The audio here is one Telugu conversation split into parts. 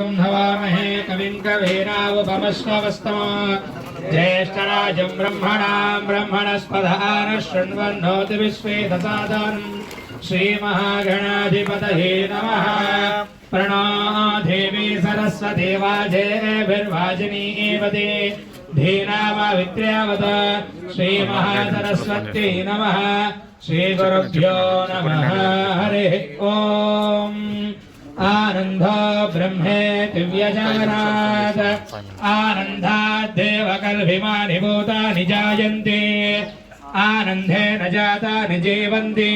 भवामहे कविम् कवीनावभमश्वस्तमा ज्येष्ठराजम् ब्रह्मणाम् ब्रह्मणस्पधान शृण्वन्नोति विश्वे दसादानम् श्रीमहागणाधिपतये नमः। प्रणा देवी सरस्वती वाजेभिर्वाजिनीवदे धीनावावित्र्यावत श्रीमहासरस्वत्यै नमः। श्रीगुरुभ्यो नमः। हरिः ओम्। आनन्द ब्रह्मे व्यजानात् आनन्दाद्देवकल्भिमानि भूतानि जायन्ते आनन्देन जातानि जीवन्ति।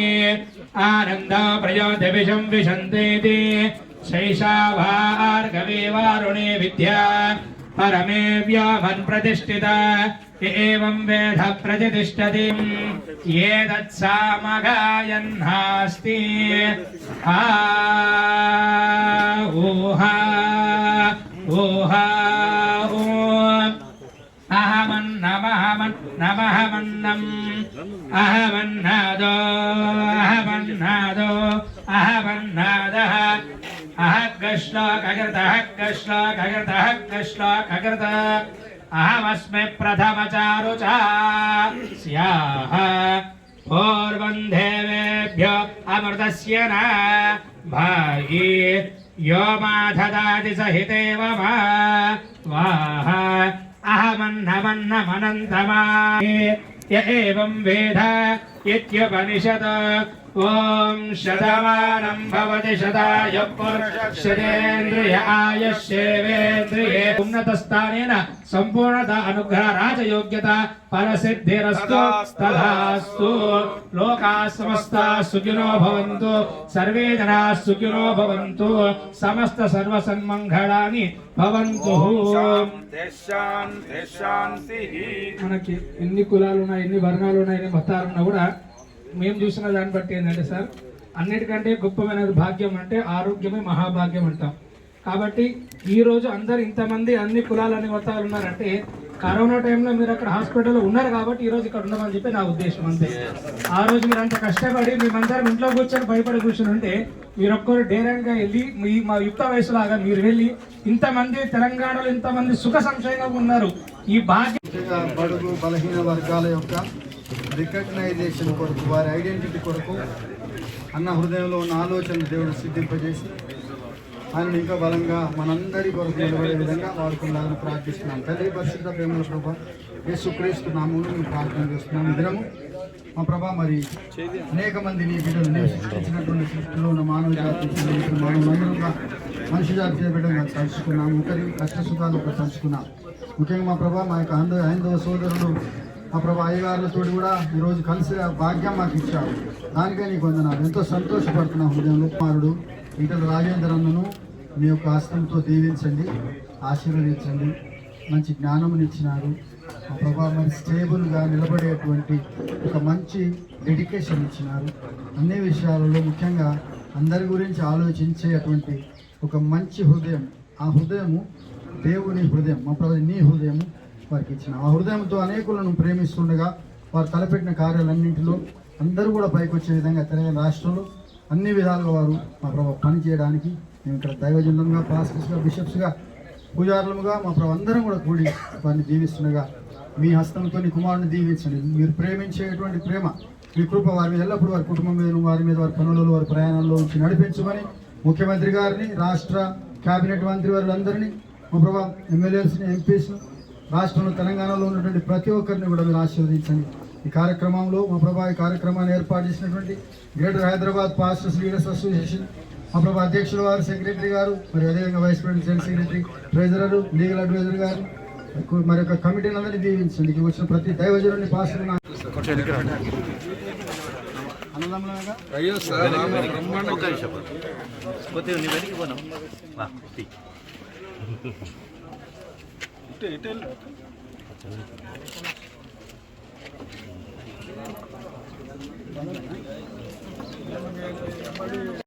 आनन्दा प्रयोजविषं विशन्तीति। शैषा भार्गवे वारुणे विद्या। परमे व्योमन् प्रतिष्ठिता य एवं वेद प्रतिष्ठति ये तत्सामगायन्नास्ति आ ऊहा ऊहा ऊ अहमन्नमहमन् नमहमन्नम् अहमन्नादो अहमन्नादो अहमन्नादः अहग्श्लोककृतः कश्लोककृतः कश्लोककृत अहमस्मि प्रथमचारुचा। स्याः पूर्वम् देवेभ्यो अमृतस्य न। भायि यो मा ददाति स हितेव मा वाह। अहमन्नमन्नमनन्तमा य एवं वेद इत्युपनिषद। ॐ शतमानं भवति शताय शतेन्द्रिय आयुष्येवेन्द्रिये క్షేత్రే ఉన్నతస్థానేన సంపూర్ణత అనుగ్రహ రాజయోగ్యత పరసిద్ధిరస్తు తథాస్తు లోకా సమస్త సుఖినో భవంతు. సర్వే జనా సుఖినో భవంతు. సమస్త సర్వ సన్మంగళాని భవంతు. మనకి ఎన్ని కులాలు ఉన్నాయి ఎన్ని వర్ణాలు ఉన్నాయి ఎన్ని మతాలు ఉన్నా కూడా మేము చూసిన దాన్ని బట్టి ఏంటంటే సార్ అన్నిటికంటే గొప్పమైన భాగ్యం అంటే ఆరోగ్యమే మహాభాగ్యం అంటాం. కాబట్టి ఈ రోజు అందరు ఇంతమంది అన్ని కులాలు అన్ని మతాలు ఉన్నారంటే కరోనా టైంలో మీరు అక్కడ హాస్పిటల్లో ఉన్నారు కాబట్టి ఈ రోజు ఇక్కడ ఉండమని చెప్పి నా ఉద్దేశం అంతే. ఆ రోజు మీరు అంత కష్టపడి మేమందరం ఇంట్లో కూర్చొని భయపడి కూర్చొని ఉంటే మీరు ఒక్కరు డేరంగా వెళ్ళి మీ మా యుక్త వయసులాగా మీరు వెళ్ళి ఇంతమంది తెలంగాణలో ఇంతమంది సుఖ సంశయంగా ఉన్నారు. ఈ ముఖ్యంగా బడుగు బలహీన వర్గాల యొక్క రికగ్నైజేషన్ కొరకు వారి ఐడెంటిటీ కొరకు అన్న హృదయంలో ఉన్న ఆలోచన దేవుడు సిద్ధింపజేసి ఆయన ఇంకా బలంగా మనందరి కొరకు నిలబడే విధంగా వాడుకుండాలని ప్రార్థిస్తున్నాం. తల్లి పరిశుద్ధ ప్రేమల ప్రభా యేసుక్రీస్తు నామమును మేము ప్రార్థన చేస్తున్నాం. దినము మా ప్రభా మరి అనేక మంది నీ బిడ్డలు నీవు సృష్టించినటువంటి సృష్టిలో ఉన్న మానవ జాతి మానవులందరూగా మనిషి జాతి బిడ్డగా తలుచుకున్నాం. ఒకరి కష్ట సుఖాలు ఒకరు తలుచుకున్నాం. ముఖ్యంగా మా ప్రభా మా యొక్క హైందవ హైందవ సోదరులు మా ప్రభా అయ్యగారులతో కూడా ఈరోజు కలిసి ఆ భాగ్యం మాకు ఇచ్చారు. దానికే నీకు వందనాలు. ఎంతో సంతోషపడుతున్నాం హృదయంలో కుమారుడు. ఈటల రాజేంద్ర అన్నను మీ యొక్క హస్తంతో దీవించండి ఆశీర్వదించండి. మంచి జ్ఞానమునిచ్చినారు మా ప్రభా మరి స్టేబుల్గా నిలబడేటువంటి ఒక మంచి డెడికేషన్ ఇచ్చినారు. అన్ని విషయాలలో ముఖ్యంగా అందరి గురించి ఆలోచించేటువంటి ఒక మంచి హృదయం. ఆ హృదయము దేవుని హృదయం మా ప్రభు నీ హృదయము వారికి ఇచ్చిన. ఆ హృదయంతో అనేకులను ప్రేమిస్తుండగా వారు తలపెట్టిన కార్యాలన్నింటిలో అందరూ కూడా పైకి వచ్చే విధంగా తెలంగాణ రాష్ట్రంలో అన్ని విధాలుగా వారు మా ప్రభు పని చేయడానికి మేము ఇక్కడ దైవజనులుగా పాస్టర్స్గా బిషప్స్గా పూజారులుగా మా ప్రభు అందరం కూడా కూడి వారిని దీవిస్తుండగా మీ హస్తంతో నీ కుమారుని దీవించండి. మీరు ప్రేమించేటువంటి ప్రేమ మీ కృప వారి మీద ఎల్లప్పుడూ వారి కుటుంబం మీద వారి మీద వారి పనులలో వారి ప్రయాణంలో ఉంచి నడిపించమని ముఖ్యమంత్రి గారిని రాష్ట్ర కేబినెట్ మంత్రి వారందరినీ మా ప్రభా ఎమ్మెల్యేస్ని ఎంపీస్ను రాష్ట్రంలో తెలంగాణలో ఉన్నటువంటి ప్రతి ఒక్కరిని కూడా మీరు ఆశీర్వదించండి. ఈ కార్యక్రమంలో మా ప్రభా ఈ కార్యక్రమాన్ని ఏర్పాటు చేసినటువంటి greater Hyderabad pastors leaders association మా ప్రభా అధ్యక్షుల వారు సెక్రటరీ గారు మరి అదేవిధంగా vice president general secretary treasurer legal adviser గారు మరి యొక్క కమిటీని అందరినీ దీవించండి. ఇక్కడ వచ్చిన ప్రతి దైవజనుని పాస్టర్ అయ్యో సార్ ఇటే ఇటే ごめんなさい。